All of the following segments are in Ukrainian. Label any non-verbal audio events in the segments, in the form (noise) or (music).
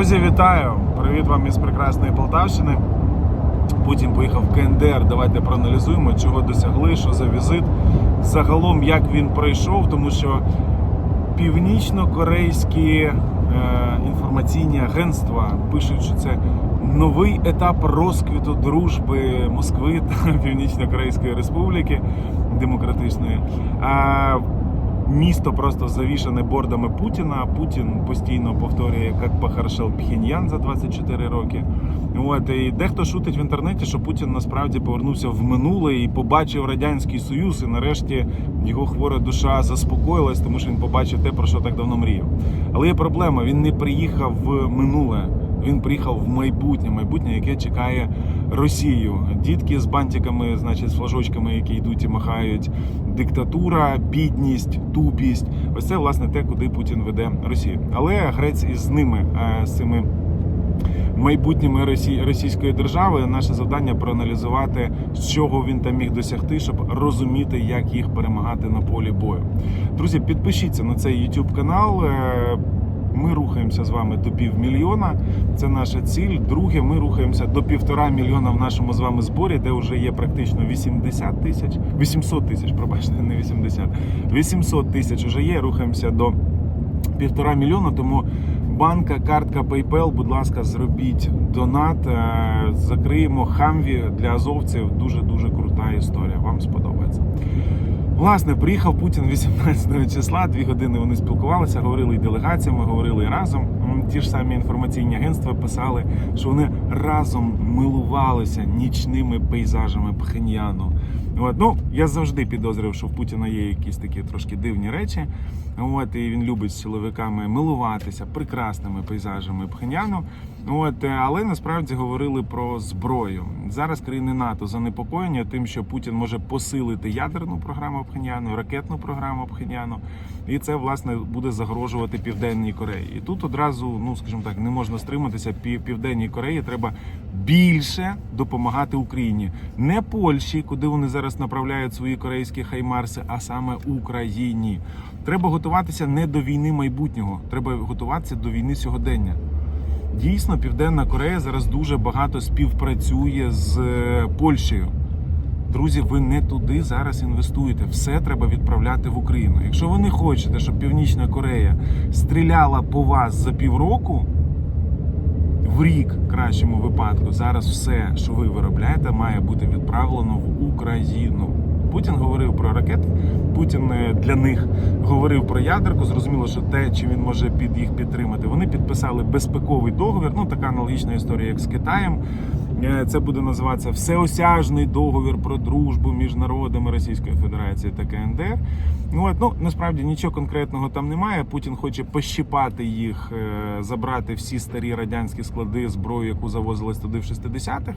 Друзі, вітаю! Привіт вам із прекрасної Полтавщини. Путін поїхав в КНДР. Давайте проаналізуємо, чого досягли, що за візит. Загалом, як він пройшов, тому що північно-корейські е, інформаційні агентства пишуть, що це новий етап розквіту дружби Москви та (laughs) Північно-Корейської Республіки Демократичної. А Місто просто завішане бордами Путіна. Путін постійно повторює, як похорошел Пхеньян за 24 роки. От і дехто шутить в інтернеті, що Путін насправді повернувся в минуле і побачив радянський союз. І нарешті його хвора душа заспокоїлась, тому що він побачив те, про що так давно мріяв. Але є проблема: він не приїхав в минуле. Він приїхав в майбутнє, майбутнє, яке чекає Росію. Дітки з бантиками, значить, з флажочками, які йдуть і махають. Диктатура, бідність, тупість. Ось це власне те, куди Путін веде Росію. Але грець із ними, е, з цими майбутніми Росі- російської держави, наше завдання проаналізувати, з чого він там міг досягти, щоб розуміти, як їх перемагати на полі бою. Друзі, підпишіться на цей YouTube канал. Ми рухаємося з вами до півмільйона. Це наша ціль. Друге, ми рухаємося до півтора мільйона в нашому з вами зборі, де вже є практично 80 тисяч, 800 тисяч, пробачте, не 80. 800 тисяч вже є. Рухаємося до півтора мільйона. Тому банка, картка PayPal, будь ласка, зробіть донат. Е, Закриємо хамві для азовців. Дуже дуже крута історія. Вам сподобається. Власне, приїхав Путін 18 числа. Дві години вони спілкувалися, говорили і делегаціями, говорили і разом. Ті ж самі інформаційні агентства писали, що вони разом милувалися нічними пейзажами Пхеньяну. От, ну, я завжди підозрював, що в Путіна є якісь такі трошки дивні речі. От, і він любить з чоловіками милуватися прекрасними пейзажами Пхеньяну. От, але насправді говорили про зброю. Зараз країни НАТО занепокоєні тим, що Путін може посилити ядерну програму Пхеньяну, ракетну програму Пхеньяну, і це власне буде загрожувати Південній Кореї. І тут одразу, ну скажімо так, не можна стриматися. Пів- Південній Кореї треба більше допомагати Україні, не Польщі, куди вони зараз направляють свої корейські хаймарси, а саме Україні. Треба готуватися не до війни майбутнього, треба готуватися до війни сьогодення. Дійсно, Південна Корея зараз дуже багато співпрацює з е, Польщею. Друзі, ви не туди зараз інвестуєте. Все треба відправляти в Україну. Якщо ви не хочете, щоб Північна Корея стріляла по вас за півроку, в рік, кращому випадку, зараз все, що ви виробляєте, має бути відправлено в Україну. Путін говорив про ракети. Путін е, для них говорив про ядерку. Зрозуміло, що те, чи він може під їх підтримати. Вони підписали безпековий договір. Ну така аналогічна історія, як з Китаєм. Е, Це буде називатися всеосяжний договір про дружбу між народами Російської Федерації та КНДР. Ну, От, ну насправді нічого конкретного там немає. Путін хоче пощипати їх, е, забрати всі старі радянські склади зброю, яку завозились туди в 60-х.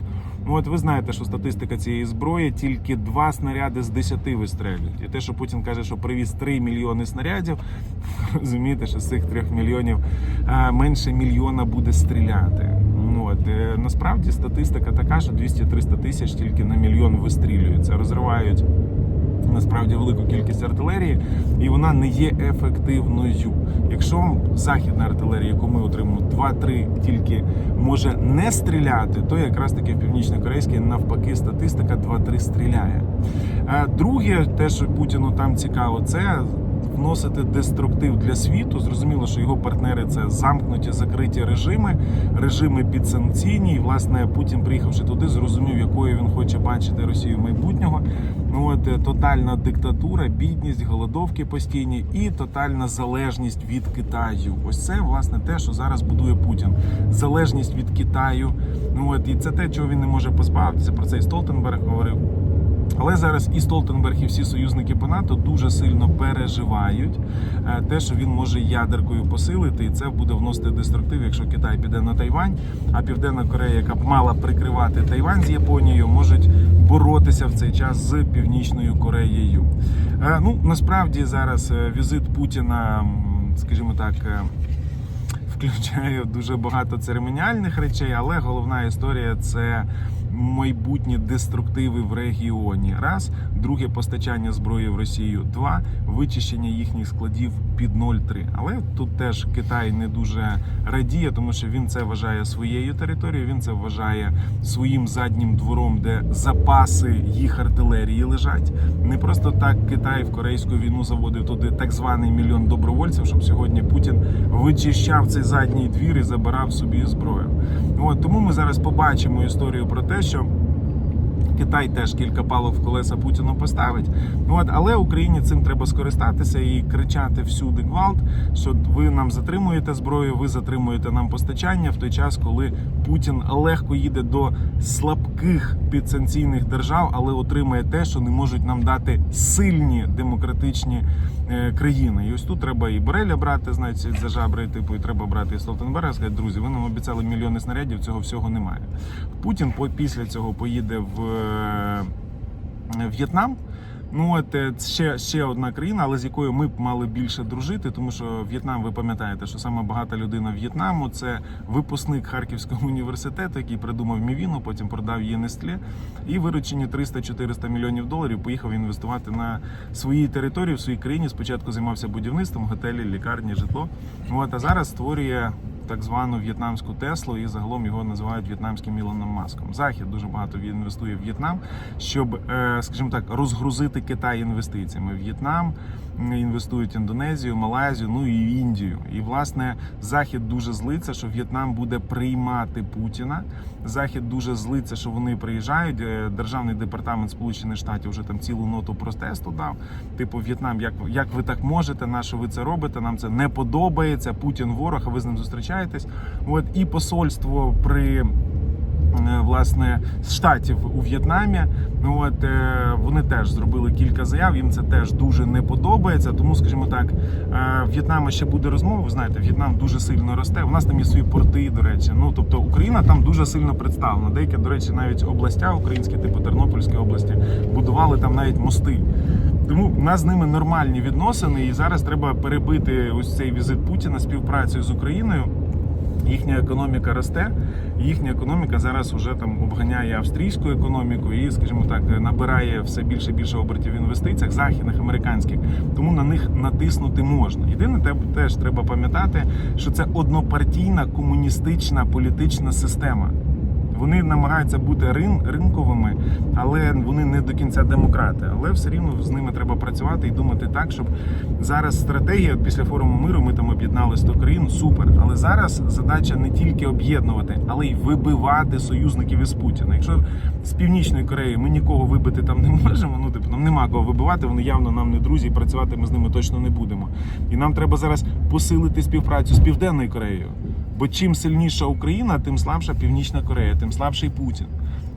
Ну, От ви знаєте, що статистика цієї зброї тільки два снаряди з 10 вистрелюють. І те, що Путін каже, що привіз 3 мільйони снарядів, (laughs) розумієте, що з цих 3 мільйонів е, менше мільйона буде стріляти. От, е, насправді статистика така, що 200-300 тисяч тільки на мільйон вистрілюються, розривають насправді велику кількість артилерії, і вона не є ефективною. Якщо західна артилерія, яку ми отримуємо, 2-3 тільки може не стріляти, то якраз таки в північно-корейській навпаки статистика 2-3 стріляє. Е, Друге, те, що Путіну там цікаво, це вносити деструктив для світу. Зрозуміло, що його партнери це замкнуті, закриті режими, режими підсанкційні. І власне Путін, приїхавши туди, зрозумів, якою він хоче бачити Росію майбутнього. Ну от е, тотальна диктатура, бідність, голодовки постійні і тотальна залежність від Китаю. Ось це власне те, що зараз будує Путін. Залежність від Китаю. Ну от і це те, чого він не може позбавитися. Про це і Столтенберг говорив. Але зараз і Столтенберг, і всі союзники по НАТО дуже сильно переживають е, те, що він може ядеркою посилити, і це буде вносити деструктив, якщо Китай піде на Тайвань, а Південна Корея, яка б мала прикривати Тайвань з Японією, можуть боротися в цей час з Північною Кореєю. Е, Ну насправді зараз е, візит Путіна, скажімо так. Включає дуже багато церемоніальних речей, але головна історія це майбутні деструктиви в регіоні. Раз Друге постачання зброї в Росію. Два вичищення їхніх складів під 0,3. Але тут теж Китай не дуже радіє, тому що він це вважає своєю територією. Він це вважає своїм заднім двором, де запаси їх артилерії лежать. Не просто так Китай в корейську війну заводив туди так званий мільйон добровольців, щоб сьогодні Путін вичищав цей задній двір і забирав собі зброю. От тому ми зараз побачимо історію про те, що. Китай теж кілька палок в колеса Путіну поставить. От, але Україні цим треба скористатися і кричати всюди гвалт, що ви нам затримуєте зброю, ви затримуєте нам постачання в той час, коли Путін легко їде до слабких підсанкційних держав, але отримає те, що не можуть нам дати сильні демократичні е, країни. І ось тут треба і Бореля брати, знаєте, за жабри, типу, і треба брати і Столтенберга. Сказати, друзі, ви нам обіцяли мільйони снарядів, цього всього немає. Путін по- після цього поїде в В'єтнам. Ну от е, ще, ще одна країна, але з якою ми б мали більше дружити, тому що В'єтнам, ви пам'ятаєте, що саме багата людина В'єтнаму це випускник Харківського університету, який придумав мівіну, потім продав її Нестле, і виручені 300-400 мільйонів доларів поїхав інвестувати на своїй території в своїй країні. Спочатку займався будівництвом, готелі, лікарні, житло. От а зараз створює так звану в'єтнамську Теслу, і загалом його називають в'єтнамським Ілоном Маском. Захід дуже багато інвестує в В'єтнам, щоб, е, скажімо так, розгрузити Китай інвестиціями. В'єтнам м, інвестують Індонезію, Малайзію, ну і Індію. І власне Захід дуже злиться, що В'єтнам буде приймати Путіна. Захід дуже злиться, що вони приїжджають. Е, Державний департамент Сполучених Штатів вже там цілу ноту протесту дав. Типу, В'єтнам, як, як ви так можете? На що ви це робите? Нам це не подобається. Путін ворог, а ви з ним зустрічаєтесь. От і посольство при власне з штатів у В'єтнамі. Ну от е, вони теж зробили кілька заяв. Їм це теж дуже не подобається. Тому, скажімо так, е, В'єтнама ще буде розмова. Ви знаєте, В'єтнам дуже сильно росте. У нас там є свої порти, до речі. Ну тобто Україна там дуже сильно представлена. Деякі, до речі, навіть областя українські, типу Тернопільської області, будували там навіть мости. Тому в нас з ними нормальні відносини, і зараз треба перебити ось цей візит Путіна співпрацею з Україною. Їхня економіка росте, їхня економіка зараз вже там обганяє австрійську економіку і, скажімо так, набирає все більше і більше обертів в інвестиціях західних американських. Тому на них натиснути можна. Єдине, те- теж треба пам'ятати, що це однопартійна комуністична політична система. Вони намагаються бути рин, ринковими, але вони не до кінця демократи. Але все рівно з ними треба працювати і думати так, щоб зараз стратегія після форуму миру ми там об'єднали 100 країн. Супер. Але зараз задача не тільки об'єднувати, але й вибивати союзників із Путіна. Якщо з північної Кореї ми нікого вибити там не можемо, ну типу нам нема кого вибивати. Вони явно нам не друзі, і працювати ми з ними точно не будемо. І нам треба зараз посилити співпрацю з південною Кореєю. Бо чим сильніша Україна, тим слабша Північна Корея, тим слабший Путін.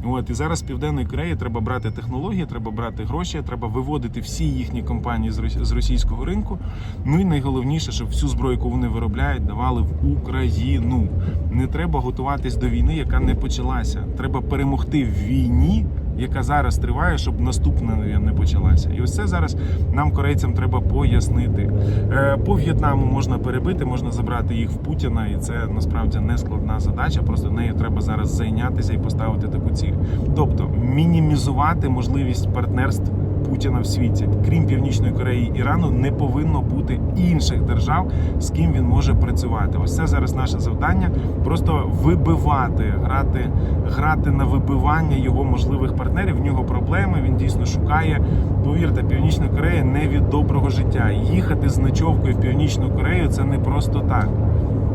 От і зараз південної Кореї треба брати технології, треба брати гроші, треба виводити всі їхні компанії з російського ринку. Ну і найголовніше, щоб всю зброю, яку вони виробляють, давали в Україну. Не треба готуватись до війни, яка не почалася. Треба перемогти в війні, яка зараз триває, щоб наступна не почалася. І ось це зараз нам, корейцям, треба пояснити. Е, По В'єтнаму можна перебити, можна забрати їх в Путіна, і це насправді не складна задача. Просто нею треба зараз зайнятися і поставити таку ціль. Тобто мінімізувати можливість партнерств. Путіна в світі, крім Північної Кореї і Ірану, не повинно бути інших держав, з ким він може працювати. Ось це зараз наше завдання. Просто вибивати, грати, грати на вибивання його можливих партнерів. В нього проблеми. Він дійсно шукає. Повірте, Північна Корея не від доброго життя. Їхати з ночовкою в Північну Корею це не просто так.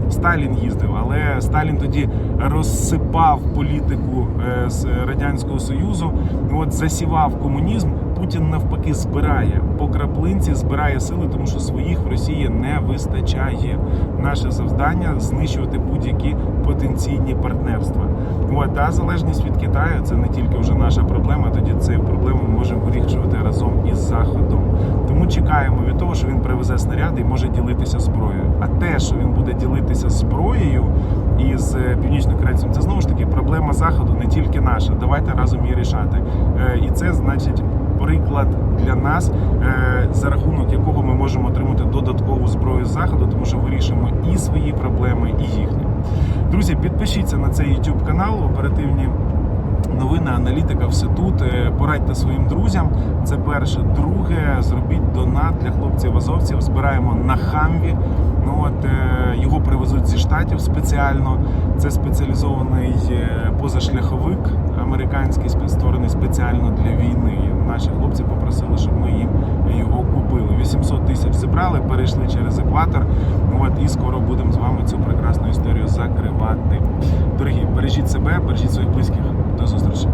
Сталін їздив, але Сталін тоді розсипав політику е, з радянського союзу. От засівав комунізм. Путін навпаки збирає по краплинці, збирає сили, тому що своїх в Росії не вистачає. Наше завдання знищувати будь-які потенційні партнерства. От, а залежність від Китаю це не тільки вже наша проблема. Тоді цю проблему ми можемо вирішувати разом із Заходом. Тому чекаємо від того, що він привезе снаряди і може ділитися зброєю. А те, що він буде ділитися зброєю із е, північнокорейцем, це знову ж таки проблема заходу, не тільки наша. Давайте разом її рішати. Е, І це значить приклад для нас, е, за рахунок якого ми можемо отримати додаткову зброю заходу, тому що вирішимо і свої проблеми, і їхні. Друзі, підпишіться на цей YouTube канал. Оперативні Новини, аналітика, все тут. Е, Порадьте своїм друзям. Це перше. Друге, зробіть донат для хлопців азовців. Збираємо на хамві. Ну от е, його привезуть зі штатів спеціально. Це спеціалізований позашляховик американський, створений спеціально для війни. Наші хлопці попросили, щоб ми їм його купили. 800 тисяч зібрали, перейшли через екватор. От і скоро будемо з вами цю прекрасну історію закривати. Дорогі, бережіть себе, бережіть своїх близьких. До зустрічі.